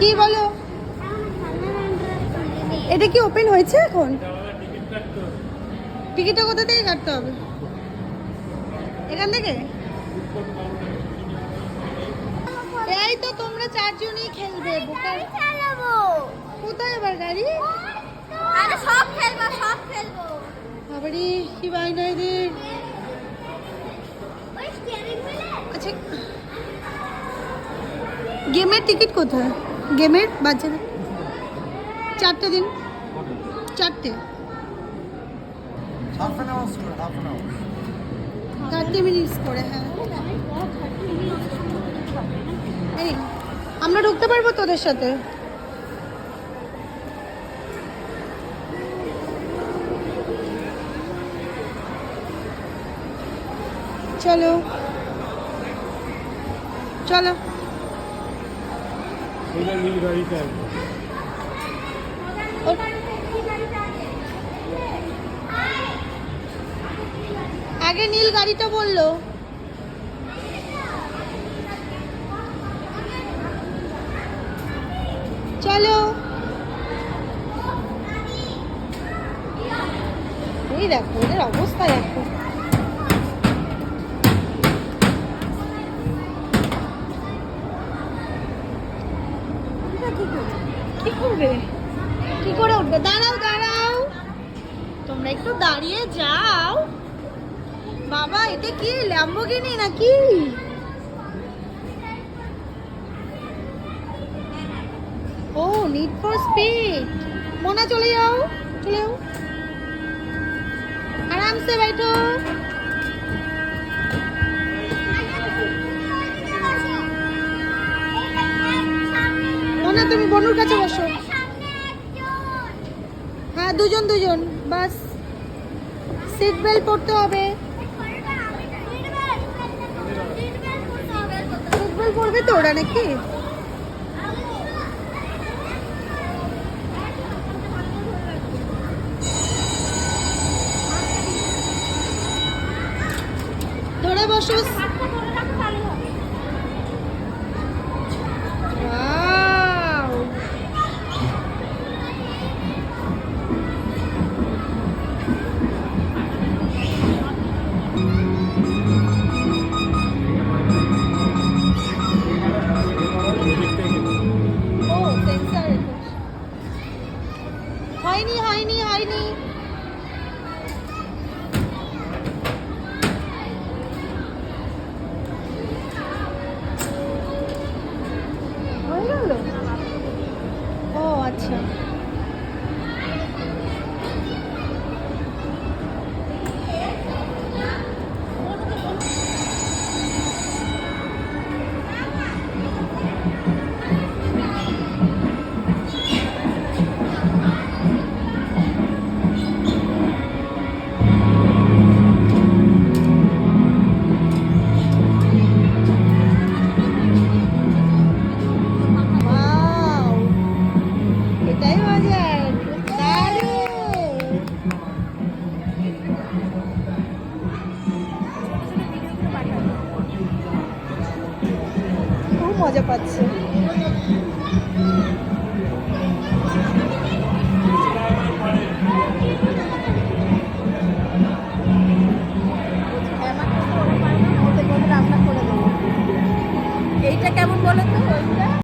কি বলো? এটা কি ওপেন হয়েছে এখন? টিকিটটা কোথা থেকে কাটতে হবে? এখান থেকে? এই তো তোমরা চারজনই খেলবে কোথায় এবার গাড়ি? আরে সব খেলব সব খেলব। বাবারি কি বাইনা এদের। আচ্ছা গেমের টিকিট কোথায়? গেমের বাচ্চাদের? চারটে দিন? চারটে? থার্টি মিনিটস করে হ্যাঁ। এই আমরা ঢুকতে পারব তোদের সাথে? চলো। চলো। নীল। আগে নীল গাড়িটা বলল। চলো। এই দেখো এদের অবস্থা দেখো। কি করবে? কি করে উঠবে? দাঁড়াও দাঁড়াও। তোমরা একটু দাঁড়িয়ে যাও। বাবা এটা কি? ল্যাম্বোগিনি নাকি? ও নিড ফর স্পিড মনে, চলে যাও চলে যাও। আরামসে बैठो বনুর কাছে বসো। হ্যাঁ দুজন দুজন। বাস সিট বেল্ট পরতে হবে। সিট বেল্ট পরবে তো ওরা নাকি? ধরে বসো। হয়নি হয়নি হয়নি। হয়ে ও আচ্ছা। মজা পাচ্ছে।